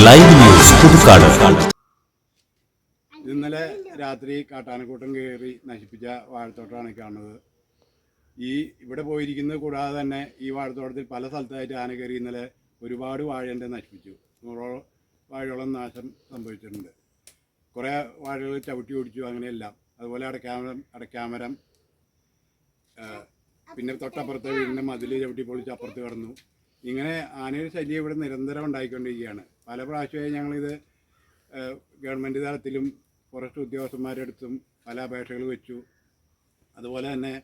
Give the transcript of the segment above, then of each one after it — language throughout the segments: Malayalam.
ലൈവ് ന്യൂസ് ഇന്നലെ രാത്രി കാട്ടാനക്കൂട്ടം കയറി നശിപ്പിച്ച വാഴത്തോട്ടമാണ് കാണുന്നത്. ഈ ഇവിടെ പോയിരിക്കുന്നത് കൂടാതെ തന്നെ ഈ വാഴത്തോട്ടത്തിൽ പല സ്ഥലത്തായിട്ട് ആന കയറി ഇന്നലെ ഒരുപാട് വാഴേന്റെ നശിപ്പിച്ചു. നൂറോളം വാഴയോളം നാശം സംഭവിച്ചിട്ടുണ്ട്. കുറേ വാഴകൾ ചവിട്ടി ഓടിച്ചു അങ്ങനെയെല്ലാം. അതുപോലെ അടക്കാമരം അടക്കാമരം പിന്നെ തൊട്ടപ്പുറത്തെ വീടിന്റെ മതിൽ ചവിട്ടി പൊളിച്ച് അപ്പുറത്ത് കടന്നു. ഇങ്ങനെ ആനയുടെ ശല്യം ഇവിടെ നിരന്തരം ഉണ്ടായിക്കൊണ്ടിരിക്കുകയാണ്. പല പ്രാവശ്യമായി ഞങ്ങളിത് ഗവൺമെന്റ് തലത്തിലും ഫോറസ്റ്റ് ഉദ്യോഗസ്ഥന്മാരുടെ അടുത്തും പല അപേക്ഷകൾ വെച്ചു. അതുപോലെ തന്നെ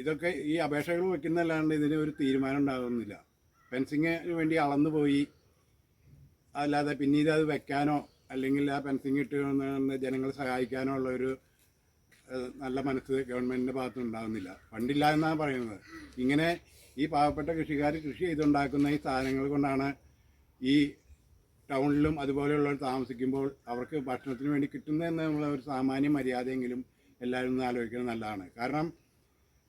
ഇതൊക്കെ ഈ അപേക്ഷകൾ വെക്കുന്നതല്ലാണ്ട് ഇതിന് ഒരു തീരുമാനം ഉണ്ടാകുന്നില്ല. ഫെൻസിങ്ങിന് വേണ്ടി അളന്നു പോയി. അല്ലാതെ പിന്നീട് അത് വെക്കാനോ അല്ലെങ്കിൽ ആ ഫെൻസിങ് ഇട്ട് ജനങ്ങളെ സഹായിക്കാനോ ഉള്ള ഒരു നല്ല മനസ്സ് ഗവൺമെന്റിന്റെ ഭാഗത്ത് ഉണ്ടാകുന്നില്ല. ഫണ്ടില്ല എന്നാണ് പറയുന്നത്. ഇങ്ങനെ ഈ പാവപ്പെട്ട കൃഷിക്കാർ കൃഷി ചെയ്തുണ്ടാക്കുന്ന ഈ സാധനങ്ങൾ കൊണ്ടാണ് ഈ ടൗണിലും അതുപോലെയുള്ളവർ താമസിക്കുമ്പോൾ അവർക്ക് ഭക്ഷണത്തിന് വേണ്ടി കിട്ടുന്നതെന്ന് നമ്മളെ ഒരു സാമാന്യ മര്യാദയെങ്കിലും എല്ലാവരും ഒന്ന് ആലോചിക്കുന്നത് നല്ലതാണ്. കാരണം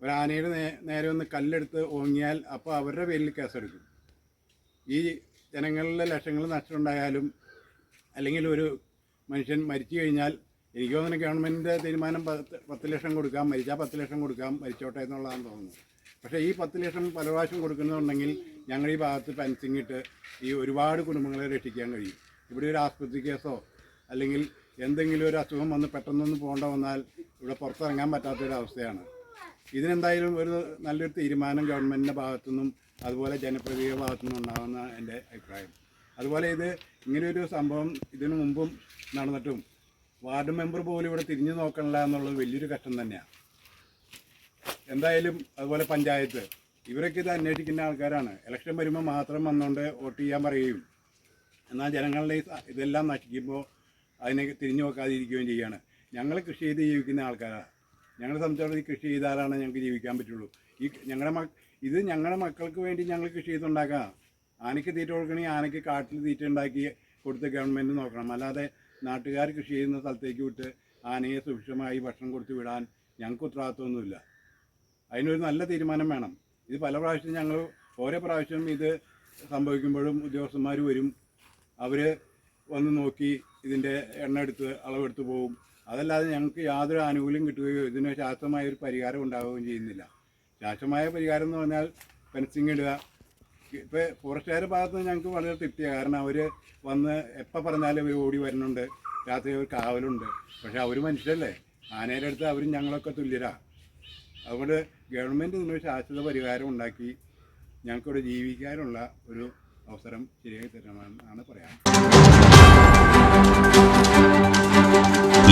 ഒരു ആനയുടെ നേ നേരെ ഒന്ന് കല്ലെടുത്ത് ഓങ്ങിയാൽ അപ്പോൾ അവരുടെ പേരിൽ കേസെടുക്കും. ഈ ജനങ്ങളിലെ ലക്ഷങ്ങൾ നഷ്ടമുണ്ടായാലും അല്ലെങ്കിൽ ഒരു മനുഷ്യൻ മരിച്ചു കഴിഞ്ഞാൽ എനിക്ക് തോന്നുന്നു ഗവൺമെന്റിന്റെ തീരുമാനം പത്ത് പത്ത് ലക്ഷം കൊടുക്കാം മരിച്ചാൽ പത്ത് ലക്ഷം കൊടുക്കാം മരിച്ചോട്ടെ എന്നുള്ളതാണ് തോന്നുന്നത് പക്ഷേ ഈ പത്ത് ലക്ഷം പല പ്രാവശ്യം കൊടുക്കുന്നുണ്ടെങ്കിൽ ഞങ്ങൾ ഈ ഭാഗത്ത് ഫെൻസിങ് ഇട്ട് ഈ ഒരുപാട് കുടുംബങ്ങളെ രക്ഷിക്കാൻ കഴിയും. ഇവിടെ ഒരു ആസ്പത്രി കേസോ അല്ലെങ്കിൽ എന്തെങ്കിലും ഒരു അസുഖം വന്ന് പെട്ടെന്നൊന്ന് പോകേണ്ട വന്നാൽ ഇവിടെ പുറത്തിറങ്ങാൻ പറ്റാത്തൊരവസ്ഥയാണ്. ഇതിനെന്തായാലും ഒരു നല്ലൊരു തീരുമാനം ഗവൺമെന്റിന്റെ ഭാഗത്തുനിന്നും അതുപോലെ ജനപ്രതിനിധിയുടെ ഭാഗത്തുനിന്നും ഉണ്ടാകുന്ന എന്റെ അഭിപ്രായം. അതുപോലെ ഇത് ഇങ്ങനെയൊരു സംഭവം ഇതിനു മുമ്പും നടന്നിട്ടും വാർഡ് മെമ്പർ പോലും ഇവിടെ തിരിഞ്ഞു നോക്കണില്ല എന്നുള്ളത് വലിയൊരു കഷ്ടം തന്നെയാണ്. എന്തായാലും അതുപോലെ പഞ്ചായത്ത് ഇവരൊക്കെ ഇത് അന്വേഷിക്കുന്ന ആൾക്കാരാണ്. ഇലക്ഷൻ വരുമ്പോൾ മാത്രം വന്നുകൊണ്ട് വോട്ട് ചെയ്യാൻ പറയുകയും എന്നാൽ ജനങ്ങളുടെ ഇതെല്ലാം നശിക്കുമ്പോൾ അതിനെ തിരിഞ്ഞു നോക്കാതിരിക്കുകയും ചെയ്യാണ്. ഞങ്ങൾ കൃഷി ചെയ്ത് ജീവിക്കുന്ന ആൾക്കാരാണ് ഞങ്ങളെ സംബന്ധിച്ചിടത്തോളം ഈ കൃഷി ചെയ്താലാണ് ഞങ്ങൾക്ക് ജീവിക്കാൻ പറ്റുള്ളൂ. ഈ ഞങ്ങളുടെ മക്ക ഇത് ഞങ്ങളുടെ മക്കൾക്ക് വേണ്ടി ഞങ്ങൾ കൃഷി ചെയ്തുണ്ടാക്കാം. ആനയ്ക്ക് തീറ്റ കൊടുക്കണമെങ്കിൽ ആനയ്ക്ക് കാട്ടിൽ തീറ്റ ഉണ്ടാക്കി കൊടുത്ത് ഗവൺമെന്റ് നോക്കണം. അല്ലാതെ നാട്ടുകാർ കൃഷി ചെയ്യുന്ന സ്ഥലത്തേക്ക് വിട്ട് ആനയെ സുഭിക്ഷമായി ഭക്ഷണം കൊടുത്ത് വിടാൻ ഞങ്ങൾക്ക് ഉത്തരവാദിത്വമൊന്നുമില്ല. അതിനൊരു നല്ല തീരുമാനം വേണം. ഇത് പല പ്രാവശ്യം ഞങ്ങൾ ഓരോ പ്രാവശ്യം ഇത് സംഭവിക്കുമ്പോഴും ഉദ്യോഗസ്ഥന്മാർ വരും. അവർ വന്ന് നോക്കി ഇതിന്റെ എണ്ണ എടുത്ത് അളവെടുത്ത് പോകും അതല്ലാതെ ഞങ്ങൾക്ക് യാതൊരു ആനുകൂല്യം കിട്ടുകയോ ഇതിന് ശാസ്ത്രമായ ഒരു പരിഹാരം ഉണ്ടാവുകയും ചെയ്യുന്നില്ല. ശാസ്ത്രമായ പരിഹാരം എന്ന് പറഞ്ഞാൽ ഫെൻസിങ് ഇടുക. ഇപ്പോൾ ഫോറസ്റ്റുകാരുടെ ഭാഗത്ത് നിന്ന് ഞങ്ങൾക്ക് വളരെ തൃപ്തിയാണ് കാരണം അവർ വന്ന് എപ്പോൾ പറഞ്ഞാലും അവർ ഓടി വരുന്നുണ്ട് രാത്രി അവർ കാവലുണ്ട് പക്ഷേ അവർ മനുഷ്യരല്ലേ. ആനയുടെ അടുത്ത് അവരും ഞങ്ങളൊക്കെ തുല്യരാ. അതുകൊണ്ട് ഗവൺമെന്റ് ഇതിനൊരു ശാശ്വത പരിഹാരം ഉണ്ടാക്കി ഞങ്ങൾക്കിവിടെ ജീവിക്കാനുള്ള ഒരു അവസരം ശരിയായി തരണമെന്നാണ് പറയാൻ.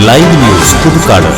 Live news Puthukkad